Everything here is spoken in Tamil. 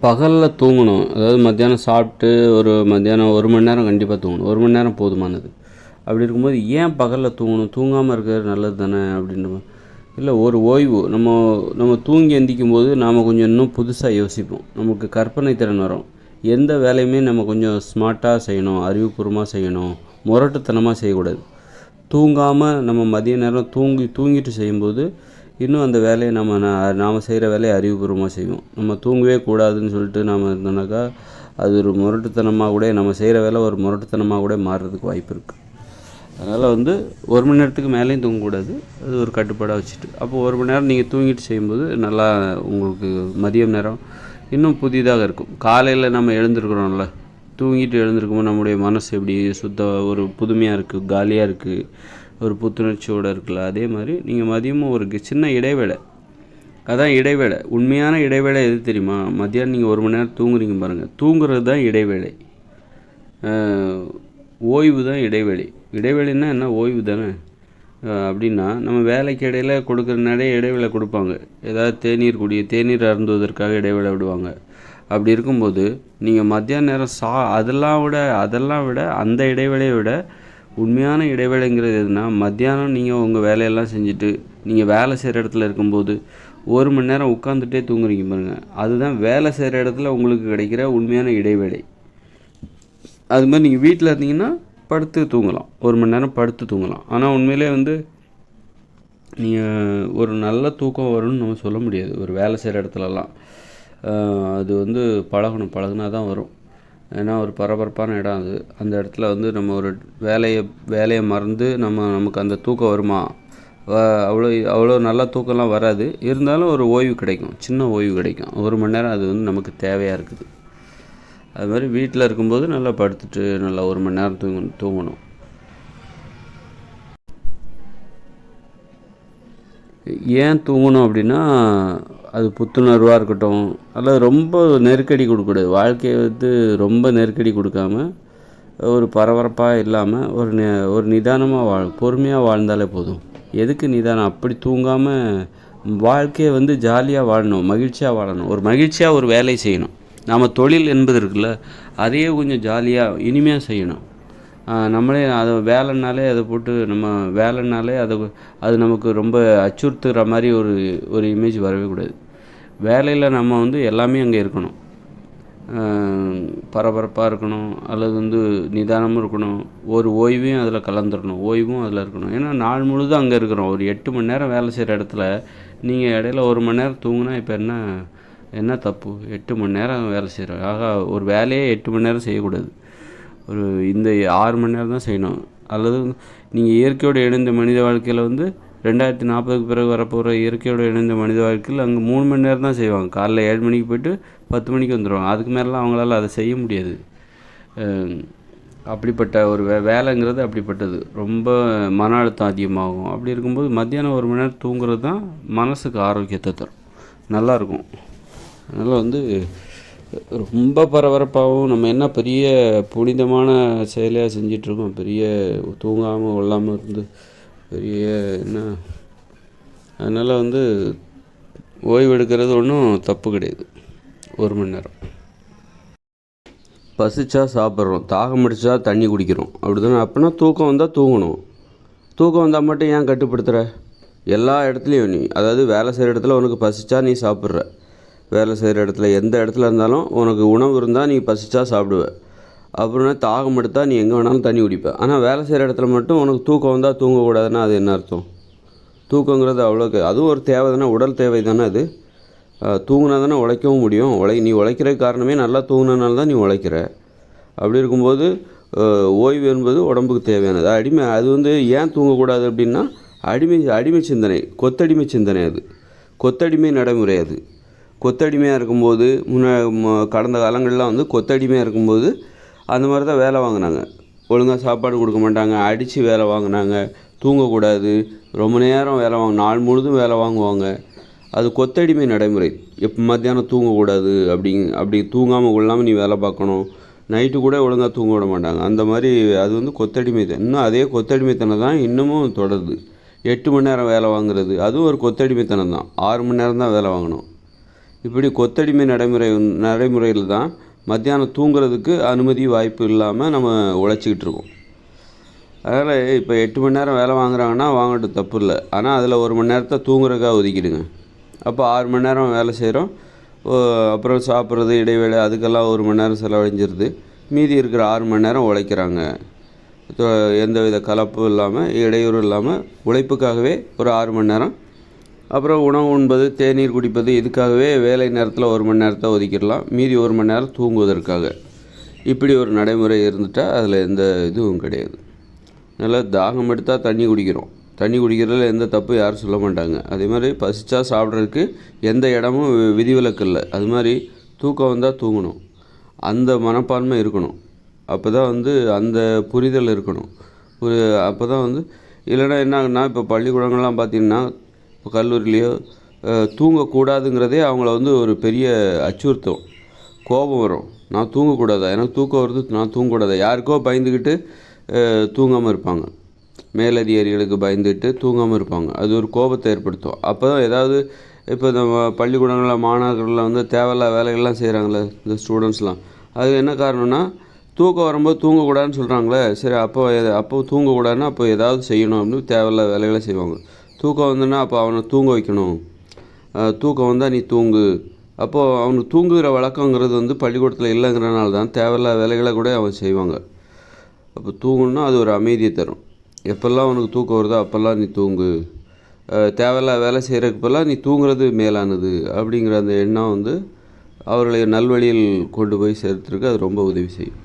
பகலில் தூங்கணும். அதாவது மத்தியானம் சாப்பிட்டு ஒரு மத்தியானம் ஒரு மணி நேரம் கண்டிப்பாக தூங்கணும். ஒரு மணி நேரம் போதுமானது. அப்படி இருக்கும்போது ஏன் பகலில் தூங்கணும்? தூங்காமல் இருக்கிறது நல்லது தானே அப்படின்ற இல்லை ஒரு ஓய்வு. நம்ம நம்ம தூங்கி எந்திக்கும் போது நாம் கொஞ்சம் இன்னும் புதுசாக யோசிப்போம். நமக்கு கற்பனை திறன் வரும். எந்த வேலையுமே நம்ம கொஞ்சம் ஸ்மார்ட்டாக செய்யணும். அறிவுபூர்வமாக செய்யணும். முரட்டுத்தனமாக செய்யக்கூடாது. தூங்காமல் நம்ம மதிய நேரம் தூங்கி தூங்கிட்டு செய்யும்போது இன்னும் அந்த வேலையை நம்ம நாம் செய்கிற வேலையை அறிவுபூர்வமாக செய்வோம். நம்ம தூங்கவே கூடாதுன்னு சொல்லிட்டு நாம் இருந்தோம்னாக்கா அது ஒரு முரட்டுத்தனமாக கூட நம்ம செய்கிற வேலை ஒரு முரட்டுத்தனமாக கூட மாறுறதுக்கு வாய்ப்பு இருக்குது அதனால் வந்து ஒரு மணி நேரத்துக்கு மேலேயும் தூங்கக்கூடாது. அது ஒரு கட்டுப்பாடாக வச்சுட்டு. அப்போ ஒரு மணி நேரம் நீங்கள் தூங்கிட்டு செய்யும்போது நல்லா உங்களுக்கு மதியம் நேரம் இன்னும் புதிதாக இருக்கும். காலையில் நம்ம எழுந்திருக்கிறோம்ல தூங்கிட்டு எழுந்திருக்கும்போது நம்முடைய மனசு எப்படி சுத்த ஒரு புதுமையாக இருக்குது காலியாக இருக்குது ஒரு புத்துணர்ச்சியோடு இருக்குல்ல அதே மாதிரி நீங்கள் மதியமும் ஒரு சின்ன இடைவேளை. அதான் இடைவேளை. உண்மையான இடைவேளை எது தெரியுமா? மதியானம் நீங்கள் ஒரு மணி நேரம் தூங்குறீங்க பாருங்கள் தூங்குறது தான் இடைவேளை. ஓய்வு தான் இடைவெளி. இடைவெளின்னா என்ன? ஓய்வு தானே. அப்படின்னா நம்ம வேலைக்கு இடையில கொடுக்குற நிறைய இடைவேளை கொடுப்பாங்க. ஏதாவது தேநீர் குடி தேநீர் அருந்துவதற்காக இடைவேளை விடுவாங்க. அப்படி இருக்கும்போது நீங்கள் மத்தியான நேரம் சா அதெல்லாம் விட அதெல்லாம் விட அந்த இடைவேளையை விட உண்மையான இடைவேளைங்கிறது எதுனா மத்தியானம் நீங்கள் உங்கள் வேலையெல்லாம் செஞ்சுட்டு நீங்கள் வேலை செய்கிற இடத்துல இருக்கும்போது ஒரு மணி நேரம் உட்காந்துட்டே தூங்குறீங்க பாருங்கள் அதுதான் வேலை செய்கிற இடத்துல உங்களுக்கு கிடைக்கிற உண்மையான இடைவேளை. அது மாதிரி நீங்கள் வீட்டில் இருந்தீங்கன்னா படுத்து தூங்கலாம். ஒரு மணி நேரம் படுத்து தூங்கலாம். ஆனால் உண்மையிலே வந்து நீங்கள் ஒரு நல்ல தூக்கம் வரும்னு நம்ம சொல்ல முடியாது. ஒரு வேலை செய்கிற இடத்துலலாம். அது வந்து பழகணும். பழகுனா தான் வரும். ஏன்னா ஒரு பரபரப்பான இடம் அது. அந்த இடத்துல வந்து நம்ம ஒரு வேலையை வேலையை மறந்து நம்ம நமக்கு அந்த தூக்கம் வருமா? அவ்வளோ அவ்வளோ நல்லா தூக்கம்லாம் வராது. இருந்தாலும் ஒரு ஓய்வு கிடைக்கும். சின்ன ஓய்வு கிடைக்கும். ஒரு மணி நேரம் அது வந்து நமக்கு தேவையாக இருக்குது. அது மாதிரி வீட்டில் இருக்கும்போது நல்லா படுத்துட்டு நல்லா ஒரு மணி நேரம் தூங்க தூங்கணும். ஏன் தூங்கணும் அப்படின்னா அது புத்துணர்வாக இருக்கட்டும் அல்லது ரொம்ப நெருக்கடி கொடுக்கக்கூடாது. வாழ்க்கையை வந்து ரொம்ப நெருக்கடி கொடுக்காம ஒரு பரபரப்பாக இல்லாமல் ஒரு நி ஒரு நிதானமாக வாழ் பொறுமையாக வாழ்ந்தாலே போதும். எதுக்கு நிதானம்? அப்படி தூங்காமல் வாழ்க்கையை வந்து ஜாலியாக வாழணும் மகிழ்ச்சியாக வாழணும். ஒரு மகிழ்ச்சியாக ஒரு வேலை செய்யணும். நாம் தொழில் என்பது இருக்குல்ல அதையே கொஞ்சம் ஜாலியாக இனிமையாக செய்யணும். நம்மளே அதை வேலைனாலே அதை போட்டு நம்ம வேலைனாலே அதை அது நமக்கு ரொம்ப அச்சுறுத்துகிற மாதிரி ஒரு ஒரு இமேஜ் வரவே கூடாது. வேலையில் நம்ம வந்து எல்லாமே அங்கே இருக்கணும். பரபரப்பாக இருக்கணும் அல்லது வந்து நிதானமும் இருக்கணும். ஒரு ஓய்வையும் அதில் கலந்துடணும் ஓய்வும் அதில் இருக்கணும். ஏன்னா நாள் முழுதும் அங்கே இருக்கிறோம். ஒரு எட்டு மணி நேரம் வேலை செய்கிற இடத்துல நீங்கள் இடையில ஒரு மணி நேரம் தூங்குனா இப்போ என்ன என்ன தப்பு? எட்டு மணி நேரம் வேலை செய்கிறோம் ஆகா ஒரு வேலையே எட்டு மணி நேரம் செய்யக்கூடாது. ஒரு இந்த ஆறு மணி நேரம் தான் செய்யணும். அல்லது நீங்கள் இயற்கையோடு இணைந்த மனித வாழ்க்கையில் வந்து ரெண்டாயிரத்தி நாற்பதுக்கு பிறகு வரப்போகிற இயற்கையோடு இணைந்த மனித வாழ்க்கையில் அங்கே மூணு மணி நேரம் தான் செய்வாங்க. காலைல ஏழு மணிக்கு போயிட்டு பத்து மணிக்கு வந்துடுவாங்க அதுக்கு மேலாம் அவங்களால அதை செய்ய முடியாது. அப்படிப்பட்ட ஒரு வே வேலைங்கிறது அப்படிப்பட்டது. ரொம்ப மன அழுத்தம் அதிகமாகும். அப்படி இருக்கும்போது மத்தியானம் ஒரு மணி நேரம் தூங்குறது தான் மனசுக்கு ஆரோக்கியத்தை தரும். நல்லாயிருக்கும் அதனால் வந்து ரொம்ப பரபரப்பாகவும் நம்ம என்ன பெரிய புனிதமான செயலையாக செஞ்சிட்ருக்கோம் பெரிய தூங்காமல் கொள்ளாமல் இருந்து பெரிய என்ன அதனால் வந்து ஓய்வு எடுக்கிறது ஒன்றும் தப்பு கிடையாது ஒரு மணி நேரம். பசிச்சா சாப்பிட்றோம் தாகம் அடிச்சா தண்ணி குடிக்கிறோம் அப்படி தானே அப்படின்னா தூக்கம் வந்தால் தூங்கணும். தூக்கம் வந்தால் மட்டும் ஏன் கட்டுப்படுத்துகிற எல்லா இடத்துலையும் நீ அதாவது வேலை செய்கிற இடத்துல உனக்கு பசிச்சா நீ சாப்பிட்ற. வேலை செய்கிற இடத்துல எந்த இடத்துல இருந்தாலும் உனக்கு உணவு இருந்தால் நீ பசிச்சா சாப்பிடுவ. அப்புறம்னா தாகம் எடுத்தால் நீ எங்கே வேணாலும் தண்ணி குடிப்ப. ஆனால் வேலை செய்கிற இடத்துல மட்டும் உனக்கு தூக்கம் வந்தால் தூங்கக்கூடாதுன்னா அது என்ன அர்த்தம்? தூக்கங்கிறது அவ்வளோக்கு அதுவும் ஒரு தேவை தானே உடல் தேவை தானே அது. தூங்கினா தானே உழைக்கவும் முடியும். உழை நீ உழைக்கிற காரணமே நல்லா தூங்குனனால தான் நீ உழைக்கிற. அப்படி இருக்கும்போது ஓய்வு என்பது உடம்புக்கு தேவையானது. அடிமை அது வந்து ஏன் தூங்கக்கூடாது அப்படின்னா அடிமை அடிமை சிந்தனை கொத்தடிமை சிந்தனை அது. கொத்தடிமை நடைமுறை அது. கொத்தடிமையாக இருக்கும்போது முன்ன ம- கடந்த காலங்கள்லாம் வந்து கொத்தடிமையாக இருக்கும்போது அந்த மாதிரி தான் வேலை வாங்கினாங்க. ஒழுங்காக சாப்பாடு கொடுக்க மாட்டாங்க அடித்து வேலை வாங்கினாங்க தூங்கக்கூடாது ரொம்ப நேரம் வேலை வாங்க நாள் முழுதும் வேலை வாங்குவாங்க. அது கொத்தடிமை நடைமுறை. எப்போ மத்தியானம் தூங்கக்கூடாது அப்படி அப்படி தூங்காமல் கொள்ளாமல் நீ வேலை பார்க்கணும். நைட்டு கூட ஒழுங்காக தூங்க விட மாட்டாங்க. அந்த மாதிரி அது வந்து கொத்தடிமை தான். இன்னும் அதே கொத்தடிமைத்தனம் தான் இன்னமும் தொடருது. எட்டு மணி நேரம் வேலை வாங்குறது அதுவும் ஒரு கொத்தடிமைத்தனம் தான். ஆறு மணி நேரம் தான் வேலை வாங்கணும். இப்படி கொத்தடிமை நடைமுறை நடைமுறையில் தான் மத்தியானம் தூங்குறதுக்கு அனுமதி வாய்ப்பு இல்லாமல் நம்ம உழைச்சிக்கிட்டு இருக்கோம். அதனால் இப்போ எட்டு மணி நேரம் வேலை வாங்குறாங்கன்னா வாங்கட்டும் தப்பு இல்லை. ஆனால் அதில் ஒரு மணி நேரத்தை தூங்குறதுக்காக ஒதுக்கிடுங்க. அப்போ ஆறு மணி நேரம் வேலை செய்கிறோம் அப்புறம் சாப்பிட்றது இடைவேளை அதுக்கெல்லாம் ஒரு மணி நேரம் செலவழிஞ்சிருது. மீதி இருக்கிற ஆறு மணி நேரம் உழைக்கிறாங்க. எந்த எந்தவித கலப்பும் இல்லாமல் இடையூறு இல்லாமல் உழைப்புக்காகவே ஒரு ஆறு மணி நேரம் அப்புறம் உணவு உண்பது தேநீர் குடிப்பது இதுக்காகவே வேலை நேரத்தில் ஒரு மணி நேரத்தை ஒதுக்கிடலாம். மீதி ஒரு மணி நேரம் தூங்குவதற்காக. இப்படி ஒரு நடைமுறை இருந்துட்டால் அதில் எந்த இதுவும் கிடையாது. நல்லா தாகம் எடுத்தால் தண்ணி குடிக்கிறோம். தண்ணி குடிக்கிறதுல எந்த தப்பு யாரும் சொல்ல மாட்டாங்க. அதே மாதிரி பசிச்சா சாப்பிட்றதுக்கு எந்த இடமும் வி- விதிவிலக்கு இல்லை. அது மாதிரி தூக்கம் வந்தால் தூங்கணும். அந்த மனப்பான்மை இருக்கணும். அப்போ தான் வந்து அந்த புரிதல் இருக்கணும். ஒரு அப்போ தான் வந்து இல்லைன்னா என்ன ஆகுனா இப்போ பள்ளிக்கூடங்கள்லாம் பார்த்திங்கன்னா கல்லூரிலேயோ கல்லூரியிலையோ தூங்கக்கூடாதுங்கிறதே அவங்கள வந்து ஒரு பெரிய அச்சுறுத்தம். கோபம் வரும். நான் தூங்கக்கூடாதா? எனக்கு தூக்கம் வருது நான் தூங்கக்கூடாதா? யாருக்கோ பயந்துக்கிட்டு தூங்காமல் இருப்பாங்க. மேலதிகாரிகளுக்கு பயந்துட்டு தூங்காமல் இருப்பாங்க. அது ஒரு கோபத்தை ஏற்படுத்தும். அப்போ தான் ஏதாவது இப்போ நம்ம பள்ளிக்கூடங்களில் மாணவர்களில் வந்து தேவையில்லா வேலைகள்லாம் செய்கிறாங்களே இந்த ஸ்டூடெண்ட்ஸ்லாம். அது என்ன காரணம்னா தூக்கம் வரும்போது தூங்கக்கூடாதுன்னு சொல்கிறாங்களே சரி அப்போ எத- அப்போ தூங்கக்கூடாதுன்னா அப்போ ஏதாவது செய்யணும் அப்படின்னு தேவையில்லா வேலைகளை செய்வாங்க. தூக்கம் வந்துன்னா அப்போ அவனை தூங்க வைக்கணும். தூக்கம் வந்தால் நீ தூங்கு. அப்போது அவனுக்கு தூங்குகிற வழக்கங்கிறது வந்து பள்ளிக்கூடத்தில் இல்லைங்கிறனால தான் தேவையில்லாத வேலைகளை கூட அவன் செய்வாங்க. அப்போ தூங்கணுன்னா அது ஒரு அமைதியை தரும். எப்போல்லாம் அவனுக்கு தூக்கம் வருதோ அப்போல்லாம் நீ தூங்கு. தேவையில்லா தேவையில்லாத வேலை செய்கிறதுக்கு நீ தூங்குறது மேலானது அப்படிங்கிற அந்த எண்ணம் வந்து அவர்களை நல்வழியில் கொண்டு போய் சேர்த்துருக்கு அது ரொம்ப உதவி செய்யும்.